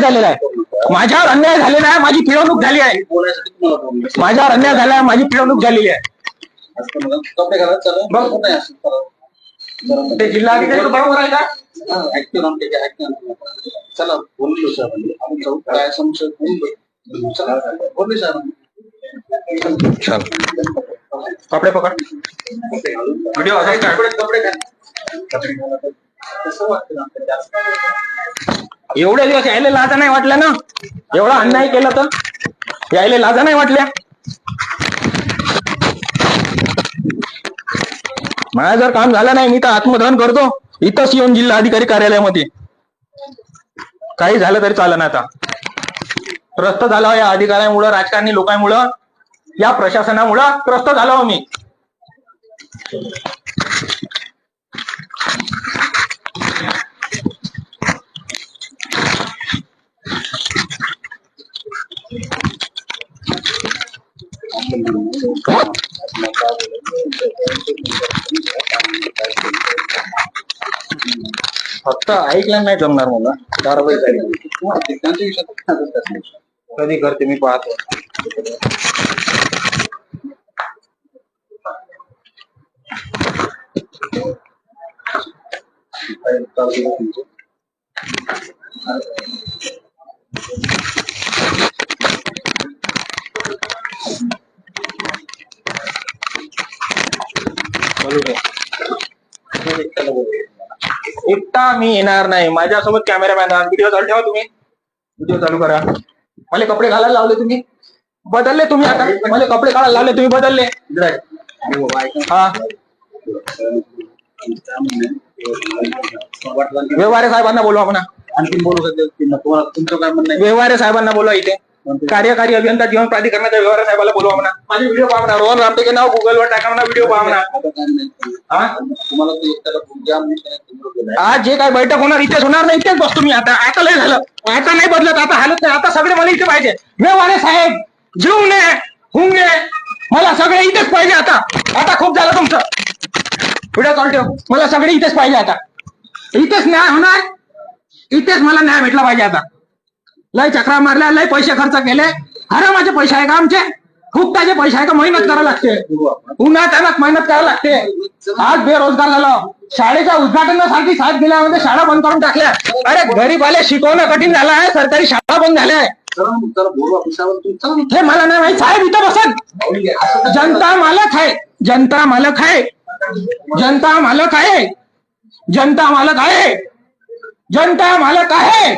झालेला आहे माझ्यावर अन्याय झालेला आहे माझी पिळवणूक झाली आहे बोलायसाठी माझ्यावर अन्याय झाला आहे माझी पिळवणूक झालेली आहे कपडे बघ. ते जिल्हाधिकारी बरोबर आहे का काय चला बोललो आपण जाऊ काय समस्या बोललो चला बोलले चल कपडे पकड व्हिडिओ कपडे कपडे घाल. कसं वाटतं ना आपल्याला जास्त? एवढे दिवस यायला लाजा नाही वाटल्या ना? एवढा अन्याय केला तर? यायला लाजा नाही वाटल्या? माझं जर काम झालं नाही मी तर आत्मदहन करतो. इथंच येऊन जिल्हा अधिकारी कार्यालयामध्ये. काही झालं तरी चालं ना आता. त्रस्त झालो या अधिकाऱ्यामुळं राजकारणी लोकांमुळं या प्रशासनामुळं त्रस्त झालो हो मी फक्त ऐकलं नाही जमणार मला कारवाई झाली कधी करते मी पाहतो Thank you. एकटा मी येणार नाही. माझ्यासोबत कॅमेरामॅन व्हिडिओ चालू ठेवा तुम्ही. व्हिडिओ चालू करा. मला कपडे घालायला लावले तुम्ही. बदलले तुम्ही आता. मला कपडे काढायला लावले तुम्ही बदलले. हो, व्यवहारे साहेबांना बोलवा म्हणा. आणखी बोलू शकते. तुम्हाला तुमचं काय म्हणणं व्यवहारे साहेबांना बोलवा इथे. कार्यकारी अभियंता जीवन प्राधिकरणाच्या व्यवहार साहेबाला बोलवा म्हणा. माझे व्हिडिओ पहा म्हणा. रोहन रामटेके नाव गुगलवर टाका म्हणा व्हिडिओ पहा म्हणा. आज जे काय बैठक होणार इथेच होणार नाही इथेच बसतो मी आता. आता लय झालं. आता नाही बदलत आता हालत नाही. आता सगळे मला इथे पाहिजे. व्यवहारे साहेब जीवने हुंगे मला सगळे इथेच पाहिजे आता. आता खूप झालं तुमचं. व्हिडिओ कॉल ठेव. मला सगळे इथेच पाहिजे आता. इथेच न्याय होणार. इथेच मला न्याय भेटला पाहिजे आता. लय चक्रा मारल्या लय पैसे खर्च केले. अरे माझे पैसे आहे का आमचे? खूप त्याचे पैसे आहे का? मेहनत करावं लागते. उन्हात आणत मेहनत करावं लागते. आज बेरोजगार झालो. शाळेच्या उद्घाटनासाठी साथ दिल्यामध्ये म्हणजे शाळा बंद करून टाकल्या. अरे गरीब आले शिकवणं कठीण झालं आहे. सरकारी शाळा बंद झाल्या आहे. हे मला नाही माहीत. साहेब इथं बसत जनता मालक आहे. जनता मालक आहे. जनता मालक आहे. जनता मालक आहे. जनता मालक आहे.